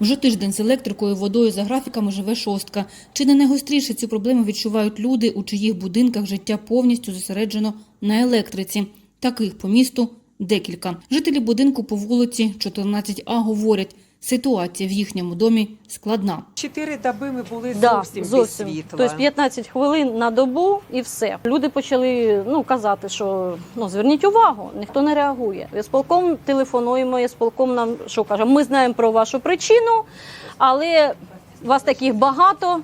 Вже тиждень з електрикою, водою за графіками живе шостка. Чи не найгостріше цю проблему відчувають люди, у чиїх будинках життя повністю зосереджено на електриці? Таких по місту декілька. Жителі будинку по вулиці 14А говорять, ситуація в їхньому домі складна. Чотири доби ми були Да, зовсім, зовсім. без світла. Тобто 15 хвилин на добу і все. Люди почали ну, казати, що ну, зверніть увагу, ніхто не реагує. Сполком телефонуємо, сполком нам що каже, ми знаємо про вашу причину, але вас таких багато.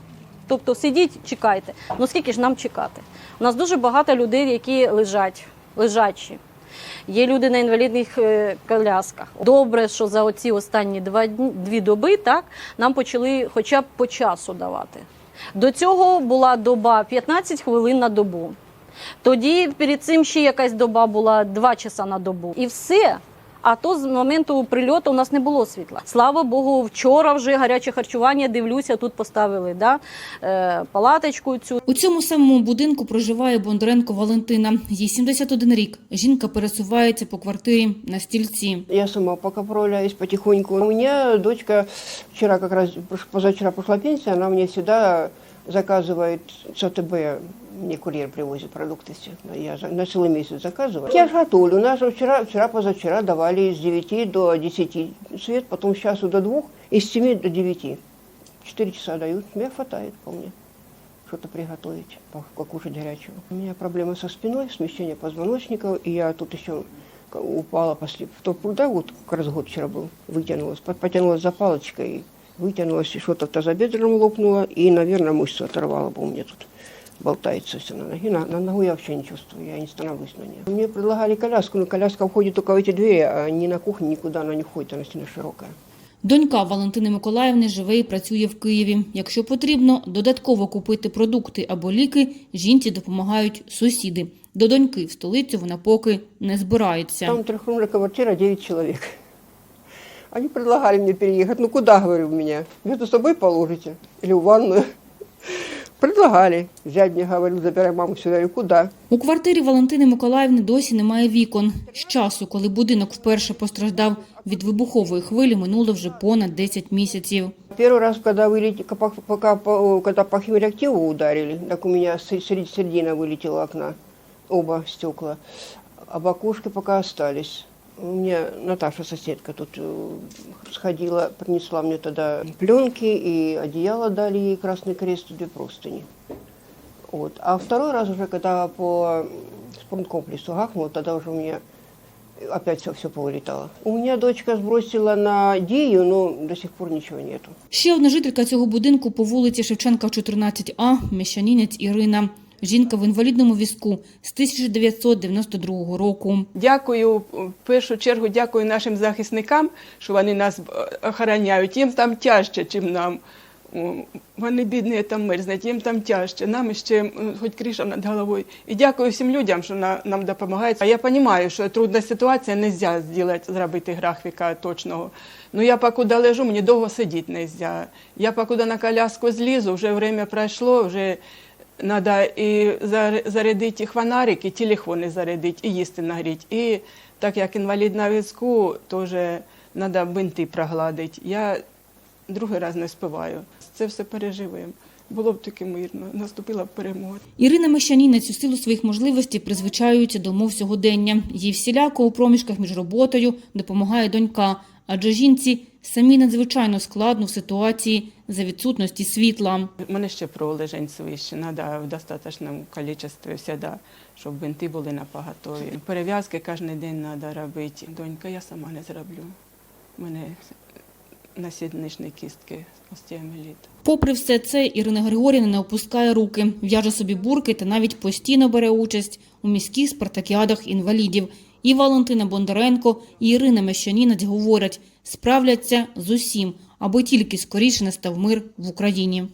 Тобто сидіть, чекайте. Ну скільки ж нам чекати? У нас дуже багато людей, які лежать, лежачі. Є люди на інвалідних е, колясках. Добре, що за оці останні два дні, дві доби так нам почали хоча б по часу давати. До цього була доба 15 хвилин на добу. Тоді перед цим ще якась доба була 2 часа на добу. І все. А то з моменту прильоту у нас не було світла. Слава Богу, вчора вже гаряче харчування, дивлюся, тут поставили да, е, палаточку цю. У цьому самому будинку проживає Бондаренко Валентина. Їй 71 рік. Жінка пересувається по квартирі на стільці. Я сама пока проявляюсь потихоньку. У меня дочка вчера как раз, прош- позавчера прошла пенсия, она мне всегда заказывает с АТБ, мне курьер привозит продукты все. Я на целый месяц заказываю. Я. У нас вчера, вчера, позавчера давали с 9 до 10 свет, потом с часу до 2 и с 7 до 9. 4 часа дают. Мне хватает вполне что-то приготовить, по- покушать горячего. У меня проблемы со спиной, смещение позвоночника, и я тут еще упала после, в топ, да, вот как раз год вчера был, вытянулась, по- потянулась за палочкой, вытянулась, и что-то в тазобедренном лопнуло, и, наверное, мышцу оторвала, бы у меня тут болтается все на ноге. На, на ногу я вообще не чувствую, я не становлюсь на нее. Мне предлагали коляску, но коляска входит только в эти двери, а ни на кухне, никуда она не входит, она сильно широкая. Донька Валентини Миколаївни живе і працює в Києві. Якщо потрібно додатково купити продукти або ліки, жінці допомагають сусіди. До доньки в столицю вона поки не збирається. Там трехрумная квартира, 9 человек. Они предлагали мне переехать. Ну куда, говорю, меня? Между собой положите? Или в ванную? Предлагали. Взять мне, говорю, забирай маму сюда. И куда? У квартирі Валентини Миколаївни досі немає вікон. З часу, коли будинок вперше постраждав від вибухової хвилі, минуло вже понад 10 місяців. Первый раз, когда, вылет... пока, пока, по- когда по химреактиву ударили, так у меня с- среди середина вылетела окна, оба стекла. А бакушки пока остались. У меня Наташа, соседка, тут э, сходила, принесла мне тогда пленки и одеяло дали ей Красный Крест, две простыни. Вот. А второй раз уже, когда по спорткомплексу гахнуло, тогда уже у меня опять все, все повылетало. У меня дочка сбросила на Дию, но до сих пор ничего нету. Ще одна жителька цього будинку по вулиці Шевченка, 14А, міщанінець Ірина. Жінка в інвалідному візку з 1992 року. Дякую в першу чергу, дякую нашим захисникам, що вони нас е, охороняють. Їм там тяжче, ніж нам. Вони бідні там мерзнуть, їм там тяжче. Нам ще хоч криша над головою. І дякую всім людям, що на- нам допомагають. А я розумію, що трудна ситуація, не можна зробити, графіка точного. Ну я покуди лежу, мені довго сидіти не можна. Я покуди на коляску злізу, вже время пройшло, вже Треба і зар- зарядити фонарик, і телефони зарядити, і їсти нагріти. І так як інвалід на візку, теж треба бинти прогладити. Я другий раз не співаю. Це все переживаємо. Було б таки мирно, наступила б перемога. Ірина Мещанінець у силу своїх можливостей призвичаюється до умов сьогодення. Їй всіляко у проміжках між роботою допомагає донька, адже жінці самі надзвичайно складно в ситуації за відсутності світла. У мене ще пролежень свище, треба в достатньому кількості завжди, щоб бинти були на поготові. Перев'язки кожен день треба робити. Донька, я сама не зроблю. У мене насідничні кістки остеомеліт. Попри все це, Ірина Григорівна не опускає руки, в'яже собі бурки та навіть постійно бере участь у міських спартакіадах інвалідів. І Валентина Бондаренко, і Ірина Мещанінець говорять, справляться з усім, аби тільки скоріше настав мир в Україні.